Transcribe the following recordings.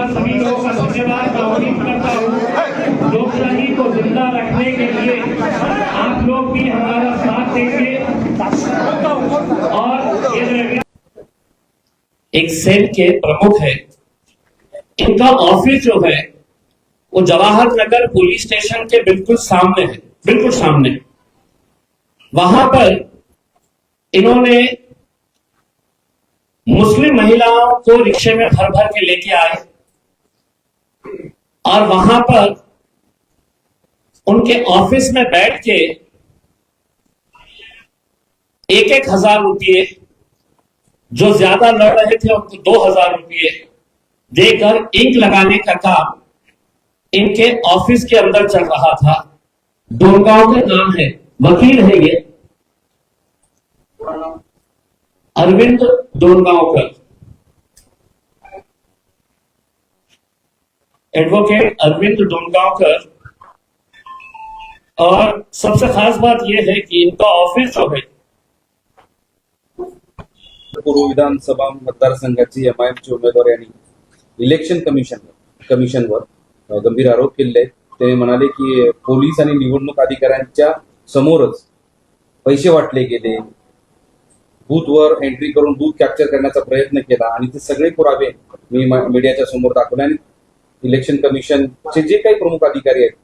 का सभी लोगों का धन्यवाद आह्वानित करता हूँ। लोकशाही को ज़िंदा रखने के लिए आप लोग भी हमारा साथ देंगे। और एक सेल के प्रमुख है। इनका ऑफ़िस जो है, वो जवाहर नगर पुलिस स्टेशन के बिल्कुल सामने है। बिल्कुल सामने। वहाँ पर इन्होंने मुस्लिम महिलाओं को रिक्शे में भर भर के लेके आए। और वहाँ पर उनके ऑफ़िस में बैठ के एक एक हज़ार रुपये जो ज़्यादा लड़ रहे थे, उनको दो हज़ार रुपये देकर इंक लगाने का काम इनके ऑफ़िस के अंदर चल रहा था। डोरगांव का नाम है, वकील है ये। अरविंद डोरगांवकर एडवोकेट अरविंद डोरगांवकर और सबसे खास बात यह है कि इनका ऑफिस जो है पूर्व विधानसभा मतदारसंघाची एम आय एमचे उमेदवार यांनी इलेक्शन कमिशन कमिशनवर गंभीर आरोप केले ते म्हणाले की पोलीस आणि निवडणूक अधिकाऱ्यांच्या समोरच पैसे वाटले गेले. बूथवर एंट्री करून बूथ कॅप्चर करण्याचा प्रयत्न केला आणि ते सगळे पुरावे मी मीडियाच्या समोर दाखवले आणि इलेक्शन कमिशनचे जे काही प्रमुख अधिकारी आहेत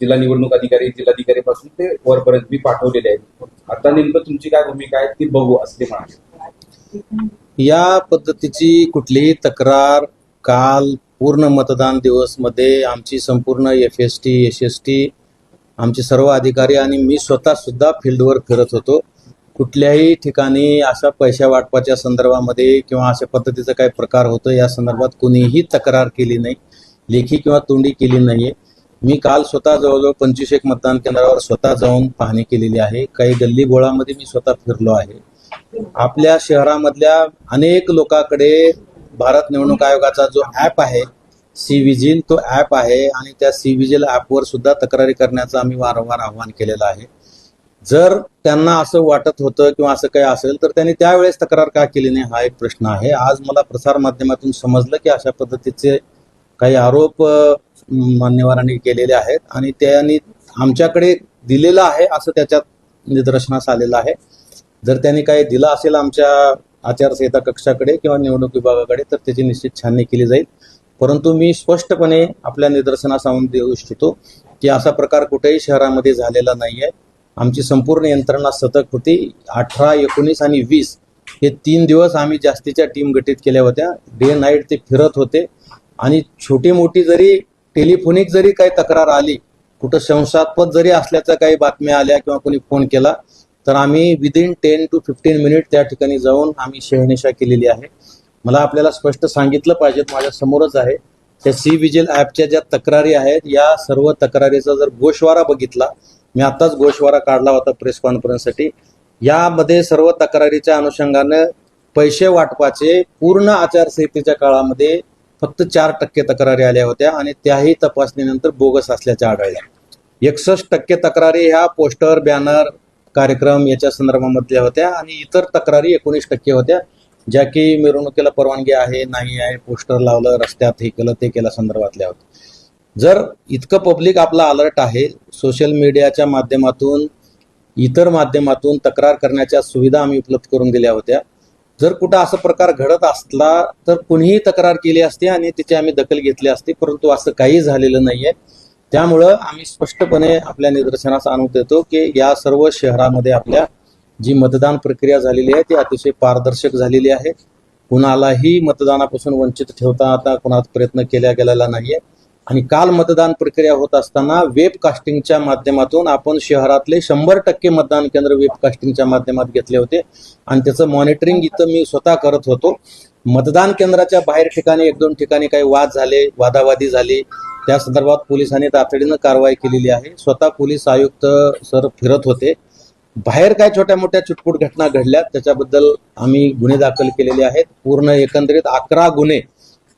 जिल्हा निवडणूक अधिकारी जिल्हाधिकारी पासून ते वरपर्यंत मी पाठवलेले आहेत. आता नेमकं तुमची काय भूमिका आहे ती बघू असं ते म्हणाले. या पद्धतीची कुठलीही तक्रार काल पूर्ण मतदान दिवसमध्ये आमची संपूर्ण F S T S S T आमचे सर्व अधिकारी आणि मी स्वतः सुद्धा फील्डवर फिरत होतो. कुठल्याही ठिकाणी अशा पैशा वाटपाच्या संदर्भामध्ये किंवा अशा पद्धतीचा काही प्रकार होतो या संदर्भात कोणीही तक्रार केली नाही. लेखी किंवा तोंडी केली नाहीये. मी काल स्वतः जवळजवळ पंचवीस एक मतदान केंद्रावर स्वतः जाऊन पाहणी केलेली आहे. काही गल्ली बोळामध्ये मी स्वतः फिरलो आहे. आपल्या शहरामधल्या अनेक लोकांकडे भारत निवडणूक आयोगाचा जो ॲप आहे सी विजिल तो ॲप आहे आणि त्या सी विजिल ॲपवर सुद्धा तक्रारी करण्याचं आम्ही वारंवार आव्हान केलेलं आहे. जर त्यांना असं वाटत होतं किंवा असं काही असेल तर त्यांनी त्यावेळेस तक्रार का केली नाही? हा एक प्रश्न आहे. आज मला प्रसार माध्यमातून समजलं की अशा पद्धतीचे काही आरोप मान्यवरांनी केलेले आहेत आणि त्यांनी आमच्याकडे दिलेलं आहे असं त्याच्यात निदर्शनास आलेलं आहे. जर त्यांनी काही दिलं असेल आमच्या आचारसंहिता कक्षाकडे किंवा निवडणूक विभागाकडे तर त्याची निश्चित छाननी केली जाईल. परंतु मी स्पष्टपणे आपल्या निदर्शनास आणून देऊ इच्छितो की असा प्रकार कुठेही शहरामध्ये झालेला नाही आहे आमची संपूर्ण यंत्रणा सतत होती. अठरा एकोणीस आणि वीस हे तीन दिवस आम्ही जास्तीच्या टीम गठीत केल्या होत्या. डे नाईट ते फिरत होते. आणि छोटी मोठी जरी टेलिफोनिक जरी काही तक्रार आली कुठं संशयास्पद जरी असल्याच्या काही बातम्या आल्या किंवा कोणी फोन केला तर आम्ही within ten to fifteen minute त्या ठिकाणी जाऊन आम्ही शहनिशा केलेली आहे. मला आपल्याला स्पष्ट सांगितलं पाहिजे माझ्या समोरच आहे. त्या सी विजिल ॲपच्या ज्या तक्रारी आहेत या सर्व तक्रारीचा जर गोशवारा बघितला मी आत्ताच गोशवारा काढला होता प्रेस कॉन्फरन्ससाठी यामध्ये सर्व तक्रारीच्या अनुषंगानं पैसे वाटपाचे पूर्ण आचारसंहितेच्या काळामध्ये फक्त चार टक्के तक्रारी आल्या होत्या आणि त्याही तपासणीनंतर बोगस असल्याच्या आढळल्या. एकसष्ट टक्के तक्रारी ह्या पोस्टर बॅनर कार्यक्रम याच्या संदर्भामधल्या होत्या आणि इतर तक्रारी एकोणीस टक्के होत्या ज्या की मिरवणुकीला परवानगी आहे नाही आहे पोस्टर लावलं रस्त्यात हे केलं ते केलं संदर्भातल्या होत्या. जर इतकं पब्लिक आपला अलर्ट आहे सोशल मीडियाच्या माध्यमातून इतर माध्यमातून तक्रार करण्याच्या सुविधा आम्ही उपलब्ध करून दिल्या होत्या जर कुठं असा प्रकार घडत असला तर कुणीही तक्रार केली असती आणि तिची आम्ही दखल घेतली असती परंतु असं काही झालेलं नाहीये. त्यामुळं आम्ही स्पष्टपणे आपल्या निदर्शनास आणून देतो की या सर्व शहरामध्ये आपल्या जी मतदान प्रक्रिया झालेली आहे ती अतिशय पारदर्शक झालेली आहे. कुणालाही मतदानापासून वंचित ठेवता आता कुणात प्रयत्न केला गेलेला नाहीये. आणि काल मतदान प्रक्रिया होत असताना वेब कास्टिंगच्या माध्यमातून आपण शहरातले शंभर टक्के मतदान केंद्र वेब कास्टिंगच्या माध्यमात घेतले होते. आणि त्याचं मॉनिटरिंग इथं मी स्वतः करत होतो. मतदान केंद्राच्या बाहेर ठिकाणी एक दोन ठिकाणी काही वाद झाले वादावादी झाली. त्या संदर्भात पोलिसांनी तातडीनं कारवाई केलेली आहे. स्वतः पोलीस आयुक्त सर फिरत होते. बाहेर काय छोट्या मोठ्या चुटपुट घटना घडल्या. त्याच्याबद्दल आम्ही गुन्हे दाखल केलेले आहेत. पूर्ण एकंदरीत अकरा गुन्हे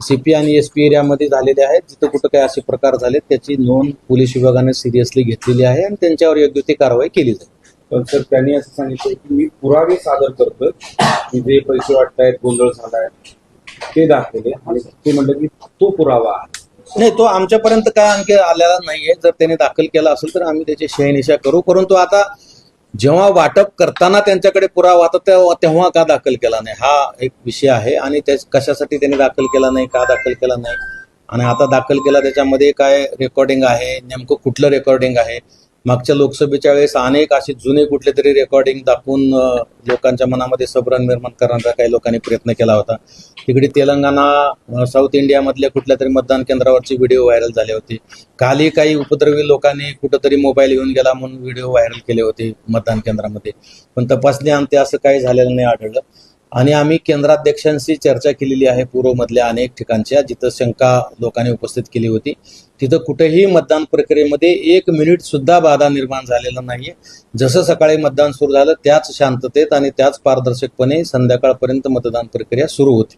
सीपी आणि एस पी एरियामध्ये झालेले आहेत. जिथं कुठं काय असे प्रकार झाले त्याची नोंद पोलीस विभागाने सिरियसली घेतलेली आहे आणि त्यांच्यावर योग्य ती कारवाई केली जाईल. पण सर त्यांनी असं सांगितलं की मी पुरावे सादर करतोय की जे पैसे वाटतायत गोंधळ झालाय ते दाखवले. आणि ते म्हणलं की तो पुरावा आहे. नाही तो आमच्यापर्यंत काय आणखी आलेला नाहीये? जर त्याने दाखल केला असेल तर आम्ही त्याची शहनिशा करू. परंतु आता जेव्हा वाटप करताना त्यांच्याकडे पुरावा होता तेव्हा तेव्हा का दाखल केला नाही? हा एक विषय आहे आणि त्या कशासाठी त्यांनी दाखल केला नाही का दाखल केला नाही? आणि आता दाखल केला त्याच्यामध्ये काय रेकॉर्डिंग आहे? नेमकं कुठलं रेकॉर्डिंग आहे? मागच्या लोकसभेच्या वेळेस अनेक असे जुने कुठले तरी रेकॉर्डिंग दाखवून लोकांच्या मनामध्ये सबरण निर्माण करण्याचा काही लोकांनी प्रयत्न केला होता. तिकडे तेलंगणा साऊथ इंडियामधल्या कुठल्या तरी मतदान केंद्रावरची व्हिडिओ व्हायरल झाले होते. कालही काही उपद्रवी लोकांनी कुठंतरी मोबाईल घेऊन गेला म्हणून व्हिडिओ व्हायरल केले होते मतदान केंद्रामध्ये. पण तपासणी आणते असं काही झालेलं नाही आढळलं. आणि आम्ही केंद्राध्यक्षांशी चर्चा केलेली आहे. पूर्वमधल्या अनेक ठिकाणच्या जिथं शंका लोकांनी उपस्थित केली होती. तिथं कुठेही मतदान प्रक्रियेमध्ये एक मिनिट सुद्धा बाधा निर्माण झालेला नाहीये. जसं सकाळी मतदान सुरू झालं त्याच शांततेत आणि त्याच पारदर्शकपणे संध्याकाळपर्यंत मतदान प्रक्रिया सुरू होती.